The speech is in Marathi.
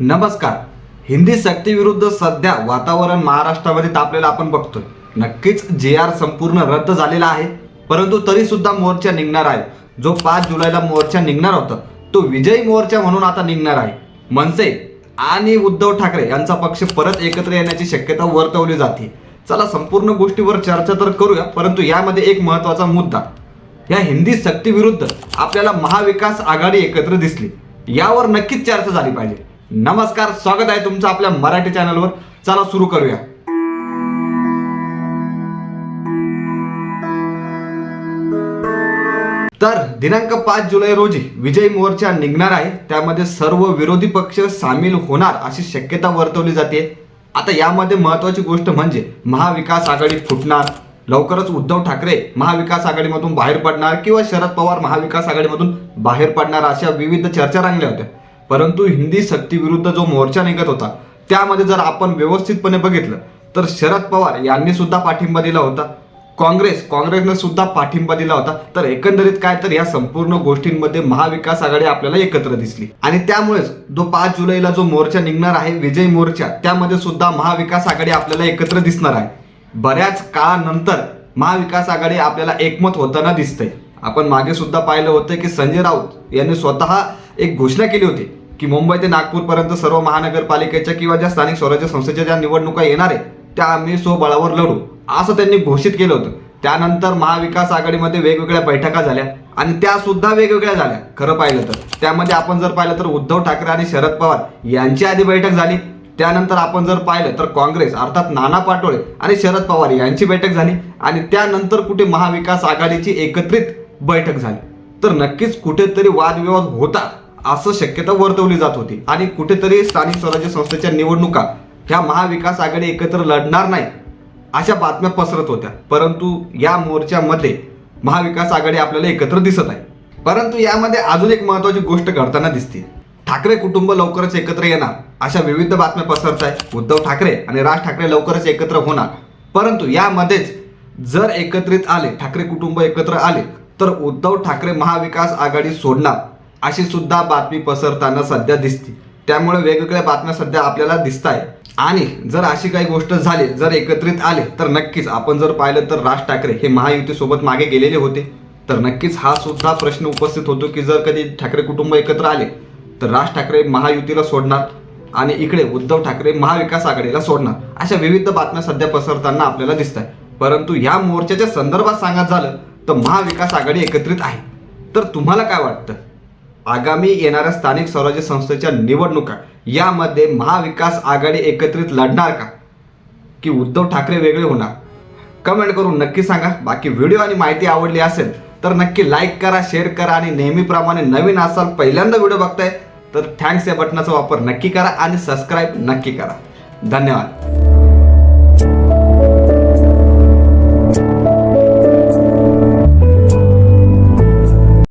नमस्कार. हिंदी सक्तीविरुद्ध सध्या वातावरण महाराष्ट्रामध्ये तापलेलं आपण बघतोय. नक्कीच जे आर संपूर्ण रद्द झालेला आहे. परंतु तरी सुद्धा मोर्चा निघणार आहे. जो पाच जुलैला मोर्चा निघणार होता तो विजयी मोर्चा म्हणून आता निघणार आहे. मनसे आणि उद्धव ठाकरे यांचा पक्ष परत एकत्र येण्याची शक्यता वर्तवली जाते. चला संपूर्ण गोष्टीवर चर्चा तर करूया परंतु यामध्ये एक महत्त्वाचा मुद्दा. या हिंदी सक्तीविरुद्ध आपल्याला महाविकास आघाडी एकत्र दिसली. यावर नक्कीच चर्चा झाली पाहिजे. नमस्कार स्वागत आहे तुमचं आपल्या मराठी चॅनलवर. चला सुरू करूया. तर दिनांक पाच जुलै रोजी विजय मोर्चा निघणार आहे. त्यामध्ये सर्व विरोधी पक्ष सामील होणार अशी शक्यता वर्तवली जाते. आता यामध्ये महत्वाची गोष्ट म्हणजे महाविकास आघाडी फुटणार. लवकरच उद्धव ठाकरे महाविकास आघाडीमधून बाहेर पडणार किंवा शरद पवार महाविकास आघाडीमधून बाहेर पडणार अशा विविध चर्चा रंगल्या होत्या. परंतु हिंदी सक्तीविरुद्ध जो मोर्चा निघत होता त्यामध्ये जर आपण व्यवस्थितपणे बघितलं तर शरद पवार यांनी सुद्धा पाठिंबा दिला होता. काँग्रेस काँग्रेसने सुद्धा पाठिंबा दिला होता. तर एकंदरीत काय तर या संपूर्ण गोष्टींमध्ये महाविकास आघाडी आपल्याला एकत्र दिसली. आणि त्यामुळेच जो पाच जुलैला जो मोर्चा निघणार आहे विजय मोर्चा त्यामध्ये सुद्धा महाविकास आघाडी आपल्याला एकत्र दिसणार आहे. बऱ्याच काळानंतर महाविकास आघाडी आपल्याला एकमत होताना दिसतंय. आपण मागे सुद्धा पाहिलं होतं की संजय राऊत यांनी स्वतः एक घोषणा केली होती की मुंबई ते नागपूरपर्यंत सर्व महानगरपालिकेच्या किंवा ज्या स्थानिक स्वराज्य संस्थेच्या ज्या निवडणुका येणार आहे त्या आम्ही स्वबळावर लढू असं त्यांनी घोषित केलं होतं. त्यानंतर महाविकास आघाडीमध्ये वेगवेगळ्या बैठका झाल्या आणि त्या सुद्धा वेगवेगळ्या झाल्या. खरं पाहिलं तर. त्यामध्ये आपण जर पाहिलं तर उद्धव ठाकरे आणि शरद पवार यांची आधी बैठक झाली. त्यानंतर आपण जर पाहिलं तर काँग्रेस अर्थात नाना पाटोळे आणि शरद पवार यांची बैठक झाली आणि त्यानंतर कुठे महाविकास आघाडीची एकत्रित बैठक झाली. तर नक्कीच कुठेतरी वादविवाद होता. असं शक्यता वर्तवली जात होती. आणि कुठेतरी स्थानिक स्वराज्य संस्थेच्या निवडणुका ह्या महाविकास आघाडी एकत्र लढणार नाही अशा बातम्या पसरत होत्या. परंतु या मोर्चामध्ये महाविकास आघाडी आपल्याला एकत्र दिसत आहे. परंतु यामध्ये अजून एक महत्वाची गोष्ट घडताना दिसते. ठाकरे कुटुंब लवकरच एकत्र येणार अशा विविध बातम्या पसरत आहेत. उद्धव ठाकरे आणि राज ठाकरे लवकरच एकत्र होणार. परंतु यामध्येच जर एकत्रित आले ठाकरे कुटुंब एकत्र आले तर उद्धव ठाकरे महाविकास आघाडी सोडणार. अशी सुद्धा बातमी पसरताना सध्या दिसते. त्यामुळे वेगवेगळ्या बातम्या सध्या आपल्याला दिसत आहे आणि जर अशी काही गोष्ट झाली जर एकत्रित आले तर नक्कीच आपण जर पाहिलं तर राज ठाकरे हे महायुतीसोबत मागे गेलेले होते. तर नक्कीच हा सुद्धा प्रश्न उपस्थित होतो की जर कधी ठाकरे कुटुंब एकत्र आले तर राज ठाकरे महायुतीला सोडणार आणि इकडे उद्धव ठाकरे महाविकास आघाडीला सोडणार. अशा विविध बातम्या सध्या पसरताना आपल्याला दिसत आहे परंतु या मोर्चाच्या संदर्भात सांगत झालं तर महाविकास आघाडी एकत्रित आहे. तर तुम्हाला काय वाटतं? आगामी येणाऱ्या स्थानिक स्वराज्य संस्थेच्या निवडणुका यामध्ये महाविकास आघाडी एकत्रित लढणार का? की उद्धव ठाकरे वेगळे होणार? कमेंट करून नक्की सांगा. बाकी व्हिडिओ आणि माहिती आवडली असेल तर नक्की लाईक करा शेअर करा आणि नेहमीप्रमाणे नवीन असाल पहिल्यांदा व्हिडिओ बघताय तर थँक्स या बटनाचा वापर नक्की करा आणि सबस्क्राईब नक्की करा. धन्यवाद.